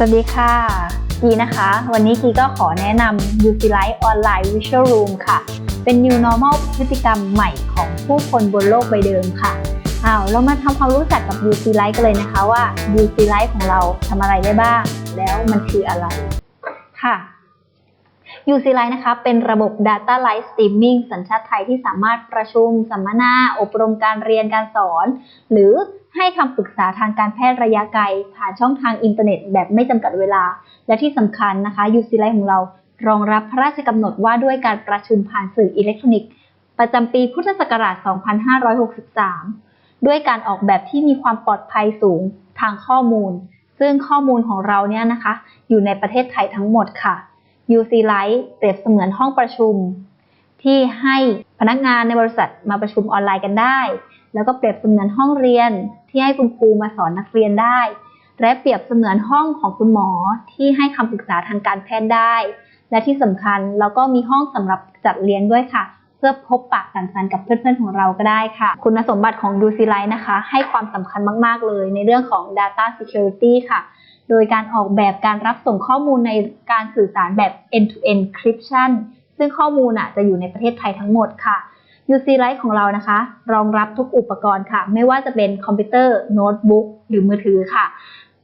สวัสดีค่ะกีนะคะ วันนี้กีก็ขอแนะนำ UCLife Online Visual Room ค่ะ เป็น New Normal พฤติกรรมใหม่ของผู้คนบนโลกใบเดิมค่ะอ้าวเรามาทำความรู้จักกับ UCLife กันเลยนะคะว่า UCLife ของเราทำอะไรได้บ้าง แล้วมันคืออะไรค่ะ UC Light นะคะเป็นระบบ Data Live Streaming สัญชาติไทยที่สามารถประชุม สัมมนา อบรมการเรียนการสอน หรือให้คำปรึกษาทางการแพทย์ระยะไกล ผ่านช่องทางอินเทอร์เน็ตแบบไม่จำกัดเวลา และที่สำคัญนะคะ UC Live ของเรา รองรับพระราชกำหนดว่าด้วยการประชุมผ่านสื่ออิเล็กทรอนิกส์ประจำปีพุทธศักราช 2563 ด้วยการออกแบบที่มีความปลอดภัยสูงทางข้อมูล ซึ่งข้อมูลของเราเนี่ยนะคะ อยู่ในประเทศไทยทั้งหมดค่ะ UC Live เปรียบเสมือนห้องประชุม ที่ให้พนักงานในบริษัทมาประชุมออนไลน์กันได้ แล้วก็เปรียบเสมือนห้องเรียน ที่ให้คุณครูมาสอนนักเรียนได้ และเปรียบเสมือนห้องของคุณหมอที่ให้คำปรึกษาทางการแพทย์ได้ และที่สำคัญเราก็มีห้องสำหรับจัดเลี้ยงด้วยค่ะเพื่อพบปะสังสรรค์กับเพื่อนๆของเราก็ได้ค่ะ คุณสมบัติของ UC Live นะคะ ให้ความสำคัญมากๆเลยในเรื่องของ Data Security ค่ะ โดยการออกแบบการรับส่งข้อมูลในการสื่อสารแบบ end-to-end encryption ซึ่งข้อมูลอะจะอยู่ในประเทศไทยทั้งหมดค่ะ UC Live ของเรานะคะ รองรับทุกอุปกรณ์ค่ะ ไม่ว่าจะเป็นคอมพิวเตอร์โน้ตบุ๊กหรือมือถือค่ะ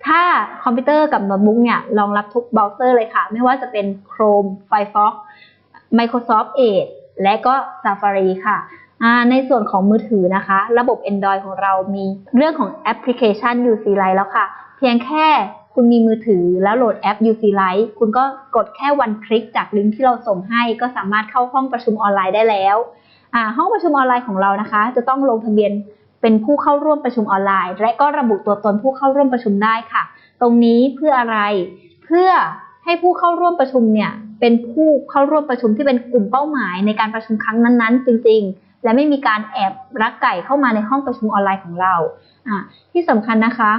ถ้าคอมพิวเตอร์กับโน้ตบุ๊กเนี่ยรองรับทุกเบราว์เซอร์เลยค่ะ ไม่ว่าจะเป็น Chrome Firefox Microsoft Edge และก็ Safari ค่ะในส่วนของมือถือนะคะ ระบบ Android ของเรามีเรื่องของแอปพลิเคชัน UC Live แล้วค่ะ เพียงแค่ คุณมีมือถือแล้วโหลดแอป UC Live คุณก็กดแค่วันคลิกจากลิงก์ที่เราส่งให้ ก็สามารถเข้าห้องประชุมออนไลน์ได้แล้วห้องประชุมออนไลน์ของเรานะคะ จะต้องลงทะเบียนเป็นผู้เข้าร่วมประชุมออนไลน์ และก็ระบุตัวตนผู้เข้าร่วมประชุมได้ค่ะ ตรงนี้เพื่ออะไร เพื่อให้ผู้เข้าร่วมประชุมเนี่ยเป็นผู้เข้าร่วมประชุมที่เป็นกลุ่มเป้าหมายในการประชุมครั้งนั้นๆ จริง ๆ และไม่มีการแอบรักไก่เข้ามาในห้องประชุมออนไลน์ของเราที่สำคัญนะคะ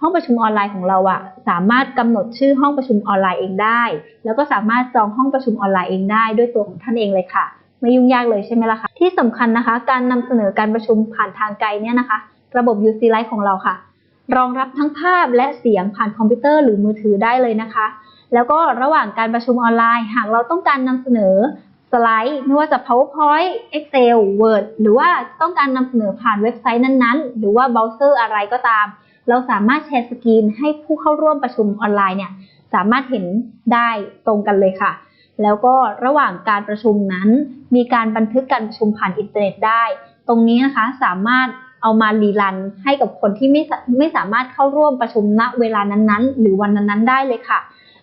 ห้องประชุมออนไลน์ของเราอะสามารถกำหนดชื่อห้องประชุมออนไลน์เองได้ แล้วก็สามารถจองห้องประชุมออนไลน์เองได้ด้วยตัวของท่านเองเลยค่ะ ไม่ยุ่งยากเลยใช่ไหมล่ะคะที่สำคัญนะคะ การนำเสนอการประชุมผ่านทางไกลเนี่ยนะคะ ระบบ UC Live ของเราค่ะ รองรับทั้งภาพและเสียงผ่านคอมพิวเตอร์หรือมือถือได้เลยนะคะ แล้วก็ระหว่างการประชุมออนไลน์ หากเราต้องการนำเสนอสไลด์ไม่ว่าจะ PowerPoint Excel Word หรือว่าต้องการนำเสนอผ่านเว็บไซต์นั้นๆ หรือว่าเบราว์เซอร์อะไรก็ตาม เราสามารถแชร์สกรีนให้ผู้เข้าร่วมประชุมออนไลน์เนี่ยสามารถเห็นได้ตรงกันเลยค่ะ แล้วก็ระหว่างการประชุมนั้น มีการบันทึกการประชุมผ่านอินเทอร์เน็ตได้ ตรงนี้นะคะสามารถเอามารีรันให้กับคนที่ไม่ไม่สามารถเข้าร่วมประชุมณเวลานั้นๆ หรือวันนั้นๆ ได้เลยค่ะ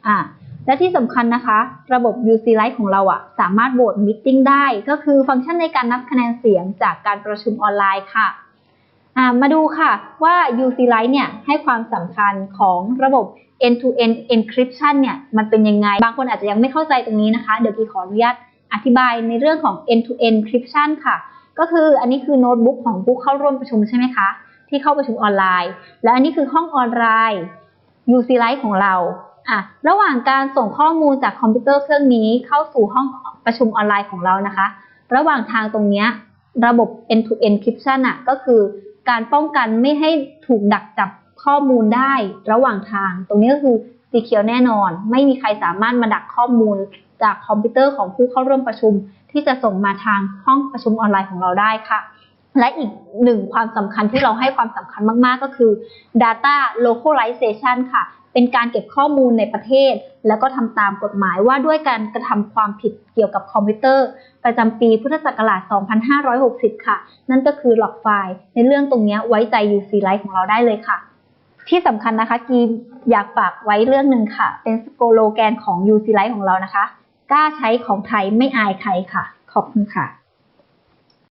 อ่าและที่สำคัญนะคะ ระบบ UC Live ของเราอะสามารถโหวตมิ팅ได้ ก็คือฟังก์ชันในการนับคะแนนเสียงจากการประชุมออนไลน์ค่ะ มาดูค่ะว่า UC Live เนี่ยให้ความสำคัญของระบบ end-to-end encryption เนี่ยมันเป็นยังไง บางคนอาจจะยังไม่เข้าใจตรงนี้นะคะ เดี๋ยวกีขออนุญาตอธิบายในเรื่องของ end-to-end encryption ค่ะ ก็คืออันนี้คือโน้ตบุ๊กของผู้เข้าร่วมประชุมใช่ไหมคะ ที่เข้าประชุมออนไลน์ และอันนี้คือห้องออนไลน์ UC Live ของเราอะระหว่างการส่งข้อมูลจากคอมพิวเตอร์เครื่องนี้เข้าสู่ห้องประชุมออนไลน์ของเรานะคะ ระหว่างทางตรงนี้ระบบ end-to-end encryption อะก็คือ การป้องกันไม่ให้ถูกดักจับข้อมูลได้ระหว่างทาง ตรงนี้ก็คือ secure แน่นอน ไม่มีใครสามารถมาดักข้อมูลจากคอมพิวเตอร์ของผู้เข้าร่วมประชุม ที่จะส่งมาทางห้องประชุมออนไลน์ของเราได้ค่ะ และอีกหนึ่งความสำคัญที่เราให้ความสำคัญมาก ๆ ก็คือ data localization ค่ะ เป็นการเก็บข้อมูลในประเทศ แล้วก็ทำตามกฎหมายว่าด้วยการกระทำความผิดเกี่ยวกับคอมพิวเตอร์ ประจำปีพุทธศักราช 2560 ค่ะ นั่นก็คือหลอกไฟล์ ในเรื่องตรงนี้ไว้ใจ UC Live ของเราได้เลยค่ะ ที่สำคัญนะคะกีอยากฝากไว้เรื่องหนึ่งค่ะ เป็นสโลแกนของ UC Live ของเรานะคะ กล้าใช้ของไทยไม่อายใครค่ะ ขอบคุณค่ะ